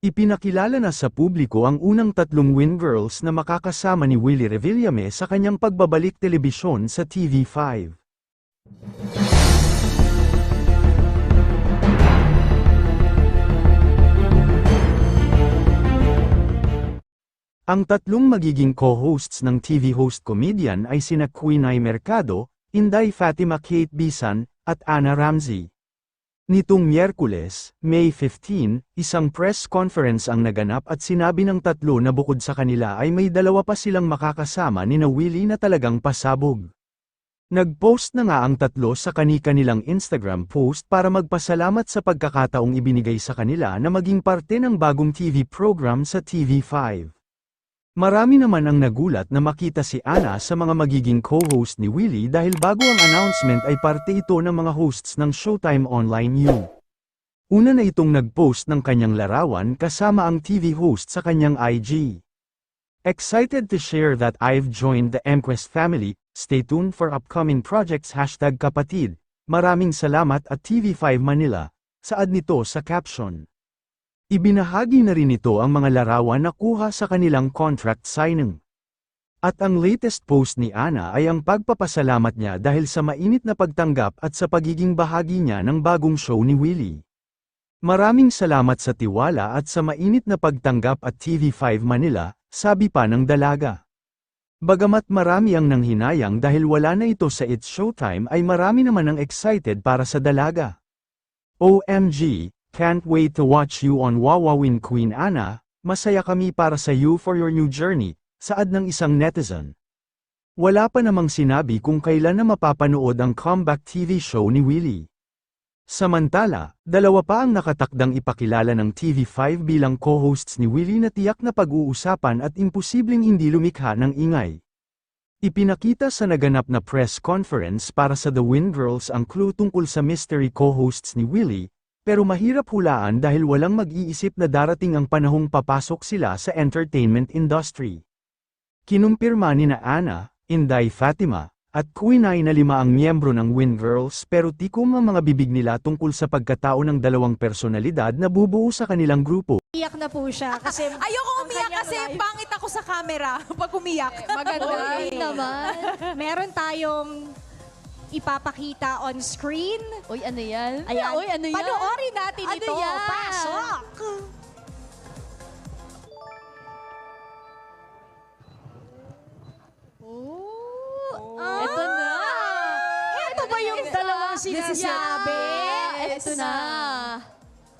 Ipinakilala na sa publiko ang unang tatlong Win Girls na makakasama ni Willie Revillame sa kanyang pagbabalik telebisyon sa TV5. Ang tatlong magiging co-hosts ng TV host comedian ay sina Quinay Mercado, Inday Fatima Kate Bisan, at Anna Ramsey. Nitong Miyerkules, May 15, isang press conference ang naganap at sinabi ng tatlo na bukod sa kanila ay may dalawa pa silang makakasama ni na Willie na talagang pasabog. Nag-post na nga ang tatlo sa kani-kanilang Instagram post para magpasalamat sa pagkakataong ibinigay sa kanila na maging parte ng bagong TV program sa TV5. Marami naman ang nagulat na makita si Anna sa mga magiging co-host ni Willie dahil bago ang announcement ay parte ito ng mga hosts ng Showtime Online U. Una na itong nag-post ng kanyang larawan kasama ang TV host sa kanyang IG. Excited to share that I've joined the MQuest family, stay tuned for upcoming projects hashtag kapatid, maraming salamat at TV5 Manila, saad nito sa caption. Ibinahagi na rin ito ang mga larawan na kuha sa kanilang contract signing. At ang latest post ni Ana ay ang pagpapasalamat niya dahil sa mainit na pagtanggap at sa pagiging bahagi niya ng bagong show ni Willie. Maraming salamat sa tiwala at sa mainit na pagtanggap at TV5 Manila, sabi pa ng dalaga. Bagamat marami ang nanghinayang dahil wala na ito sa It's Showtime ay marami naman ang excited para sa dalaga. OMG, Can't wait to watch you on Wawawin Queen Anna, masaya kami para sa you for your new journey, saad ng isang netizen. Wala pa namang sinabi kung kailan na mapapanood ang comeback TV show ni Willie. Samantala, dalawa pa ang nakatakdang ipakilala ng TV5 bilang co-hosts ni Willie na tiyak na pag-uusapan at imposibleng hindi lumikha ng ingay. Ipinakita sa naganap na press conference para sa The Win Girls ang clue tungkol sa mystery co-hosts ni Willie, pero mahirap hulaan dahil walang mag-iisip na darating ang panahong papasok sila sa entertainment industry. Kinumpirma ni na Ana, Inday Fatima, at Quinay na lima ang miyembro ng Win Girls pero tikom ang mga bibig nila tungkol sa pagkatao ng dalawang personalidad na bubuo sa kanilang grupo. Iyak na po siya kasi Ayoko umiyak kasi life- pangit ako sa camera pag umiyak. Maganda. Uy, naman. meron tayong ipapakita on screen. Uy, ano yan? Ayan. Uy, ano yan? Panoorin natin Ano ito. yan? Pasok! Oh, Ah! Ito na. Ito ba yung dalawang sinasabi? Yes. Ito na.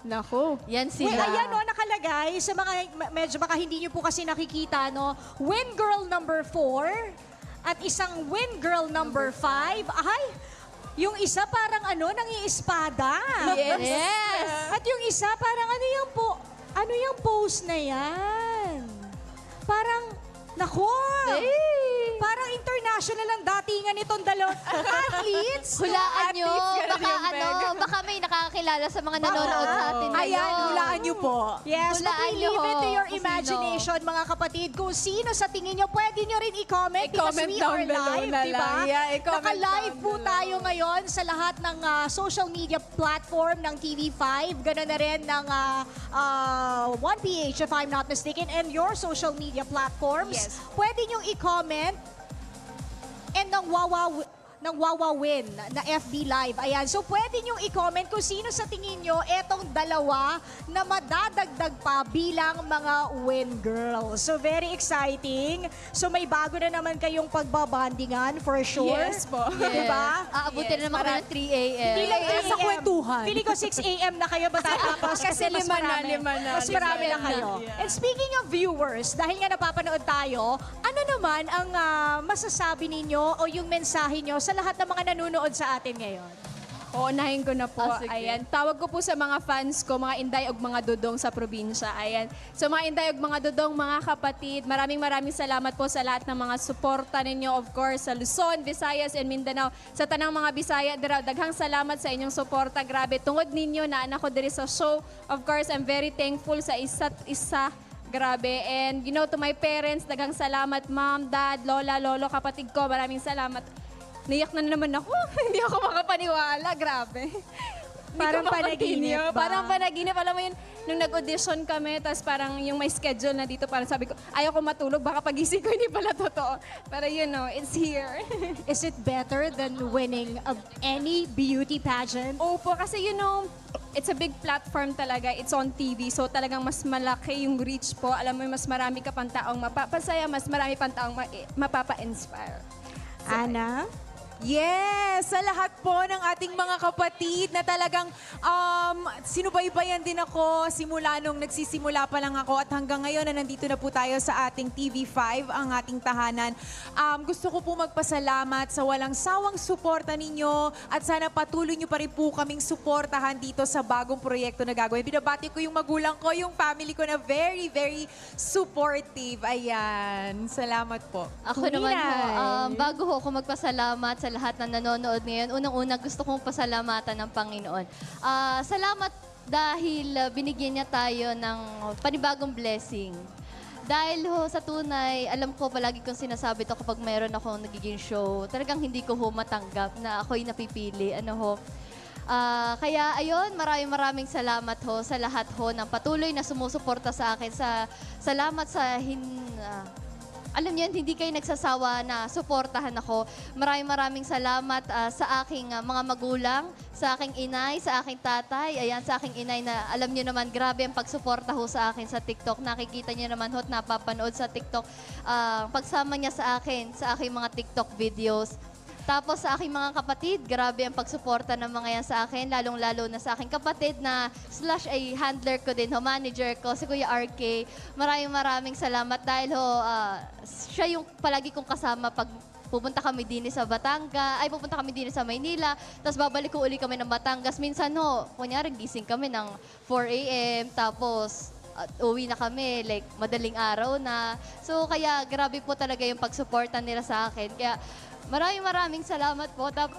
Naku. Yan Wait, sila. ayan o, nakalagay sa mga, medyo baka hindi nyo po kasi nakikita, no? Win girl number 4 at isang win girl number 5. Ay, yung isa parang ano, nangiispada. Yes. At yung isa parang ano yung po, ano yung pose na yan? Parang, nako! Hey. Parang international ang datingan nitong dalawang athletes. Hulaan nyo. ganun Baka yung ano, baka may nakakakilala sa mga nanonood sa atin ngayon. Ayan, hulaan niyo po. Yes, but Hulaan we leave nyo it to your kung sino. imagination, mga kapatid. Kung sino sa tingin nyo, pwede nyo rin i-comment because I-comment we down are below live, na di ba? lang. Yeah, i-comment Naka-live down po below. tayo ngayon sa lahat ng ah, social media platform ng TV5. Ganun na rin ng ah, ah, 1PH, if I'm not mistaken, and your social media platforms. Yes. Pwede nyo i-comment and ng Wawa ng Wawa Win na FB Live. Ayan. So, pwede nyo i-comment kung sino sa tingin nyo etong dalawa na madadagdag pa bilang mga Win Girls. So, very exciting. So, may bago na naman kayong pagbabandingan for sure. Yes po. Yes. Diba? Aabutin Yes, na naman kami ng 3 a.m. Hindi lang 3 sa kwentuhan. Feeling ko 6 a.m. na kayo matatapos kasi, Kasi mas lima na, marami. lima na, Mas lima marami na na. kayo. Yeah. And speaking of viewers, dahil nga napapanood tayo, ano naman ang ah, masasabi ninyo o yung mensahe nyo sa lahat ng mga nanonood sa atin ngayon? Uunahin ko na po. Ah, sige. Ayan. Tawag ko po sa mga fans ko, mga inday og mga dudong sa probinsya. Ayan. So mga inday og mga dudong, mga kapatid, maraming maraming salamat po sa lahat ng mga suporta ninyo. Of course, sa Luzon, Visayas, and Mindanao. Sa tanang mga Bisaya, dira, daghang salamat sa inyong suporta. Grabe, tungod ninyo na anak ko diri sa show. Of course, I'm very thankful sa isa't isa. Grabe. And you know, to my parents, daghang salamat, mom, dad, lola, lolo, kapatid ko. Maraming salamat. Naiyak na naman ako. Hindi ako makapaniwala. Grabe. Parang panaginip ba? Parang panaginip. Alam mo yun, nung nag-audition kami, tapos parang yung may schedule na dito, parang sabi ko, ayaw ko matulog, baka pagising ko, hindi pala totoo. Pero you know, it's here. Is it better than winning of any beauty pageant? Opo, kasi you know, it's a big platform talaga. It's on TV. So talagang mas malaki yung reach po. Alam mo, mas marami ka pang taong mapapasaya, mas marami pang taong ma- mapapa-inspire. Ana? Yes, sa lahat po ng ating mga kapatid na talagang um, sinubaybayan din ako simula nung nagsisimula pa lang ako at hanggang ngayon na nandito na po tayo sa ating TV5, ang ating tahanan. Um, gusto ko po magpasalamat sa walang sawang suporta ninyo at sana patuloy nyo pa rin po kaming suportahan dito sa bagong proyekto na gagawin. Binabati ko yung magulang ko, yung family ko na very, very supportive. Ayan, salamat po. Ako naman ho, um, bago ho ako magpasalamat sa lahat ng nanonood ngayon, unang-una gusto kong pasalamatan ng Panginoon. Ah, salamat dahil ah, binigyan niya tayo ng panibagong blessing. Dahil ho sa tunay, alam ko palagi kong sinasabi to kapag mayroon akong nagiging show, talagang hindi ko ho matanggap na ako'y napipili. Ano ho, Ah, kaya ayun, maraming maraming salamat ho sa lahat ho ng patuloy na sumusuporta sa akin. Sa, salamat sa hin, ah, alam niyo, hindi kayo nagsasawa na suportahan ako. Maraming maraming salamat ah, sa aking ah, mga magulang, sa aking inay, sa aking tatay, ayan, sa aking inay na alam niyo naman, grabe ang pagsuporta ho sa akin sa TikTok. Nakikita niyo naman ho, at napapanood sa TikTok, ah, pagsama niya sa akin, sa aking mga TikTok videos. Tapos sa aking mga kapatid, grabe ang pagsuporta ng mga yan sa akin, lalong-lalo na sa aking kapatid na slash ay handler ko din, ho, manager ko, si Kuya RK. Maraming maraming salamat dahil ho, ah, siya yung palagi kong kasama pag pupunta kami din sa Batanga, ay pupunta kami din sa Maynila, tapos babalik ko uli kami ng Batangas. Minsan ho, kunyari gising kami ng 4 a.m., tapos at uwi na kami, like, madaling araw na. So, kaya grabe po talaga yung pagsuporta nila sa akin. Kaya, maraming maraming salamat po. Tapos,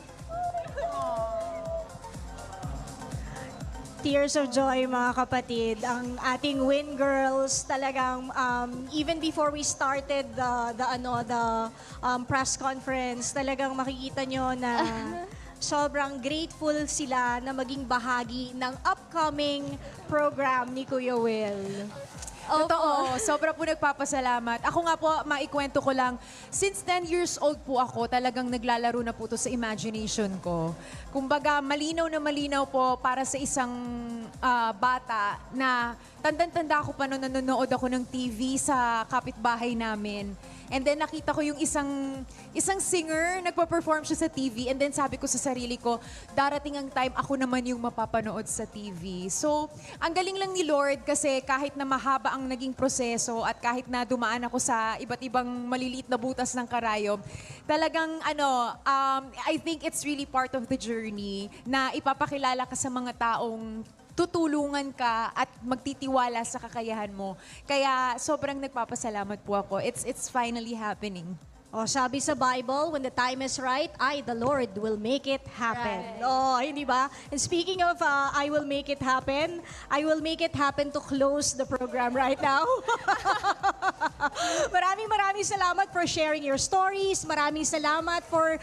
Tears of joy mga kapatid. Ang ating Win Girls talagang um, even before we started the the ano the um, press conference, talagang makikita nyo na sobrang grateful sila na maging bahagi ng upcoming program ni Kuya Will. Totoo. Sobra po nagpapasalamat. Ako nga po, maikwento ko lang, since 10 years old po ako, talagang naglalaro na po to sa imagination ko. Kumbaga, malinaw na malinaw po para sa isang ah, bata na tandang-tanda ako pa nung nanonood ako ng TV sa kapitbahay namin. And then nakita ko yung isang isang singer, nagpa-perform siya sa TV. And then sabi ko sa sarili ko, darating ang time ako naman yung mapapanood sa TV. So, ang galing lang ni Lord kasi kahit na mahaba ang naging proseso at kahit na dumaan ako sa iba't ibang maliliit na butas ng karayom, talagang ano, um, I think it's really part of the journey na ipapakilala ka sa mga taong tutulungan ka at magtitiwala sa kakayahan mo. Kaya sobrang nagpapasalamat po ako. It's it's finally happening. O sabi sa Bible, when the time is right, I, the Lord, will make it happen. Oh, hindi ba? And speaking of uh, I will make it happen, I will make it happen to close the program right now. maraming maraming salamat for sharing your stories. Maraming salamat for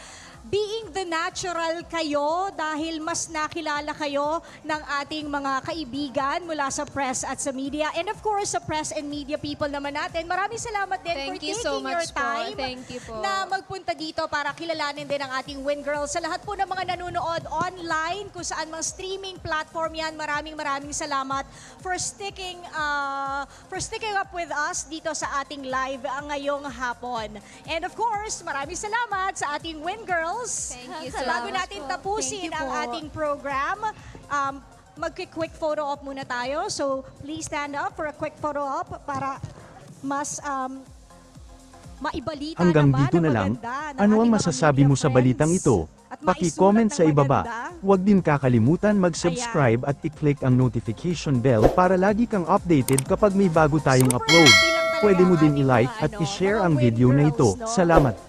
being the natural kayo dahil mas nakilala kayo ng ating mga kaibigan mula sa press at sa media. And of course, sa press and media people naman natin. Maraming salamat din Thank for you taking so your much po. time Thank you po. na magpunta dito para kilalanin din ang ating Win Girls. Sa lahat po ng mga nanonood online, kung saan mang streaming platform yan, maraming maraming salamat for sticking uh, for sticking up with us dito sa ating live ngayong hapon. And of course, maraming salamat sa ating Win Girls. Thank you Sa so bago much natin po. tapusin Thank you ang po. ating program, um, mag-quick photo op muna tayo. So, please stand up for a quick photo op para mas um, maibalita Hanggang naman dito ang na lang, ano ang masasabi mo sa balitang ito? At Paki-comment sa ibaba. Huwag din kakalimutan mag-subscribe at i-click ang notification bell para lagi kang updated kapag may bago tayong Super upload. Pwede mo din i-like at ano, i-share ang video na ito. no? Salamat.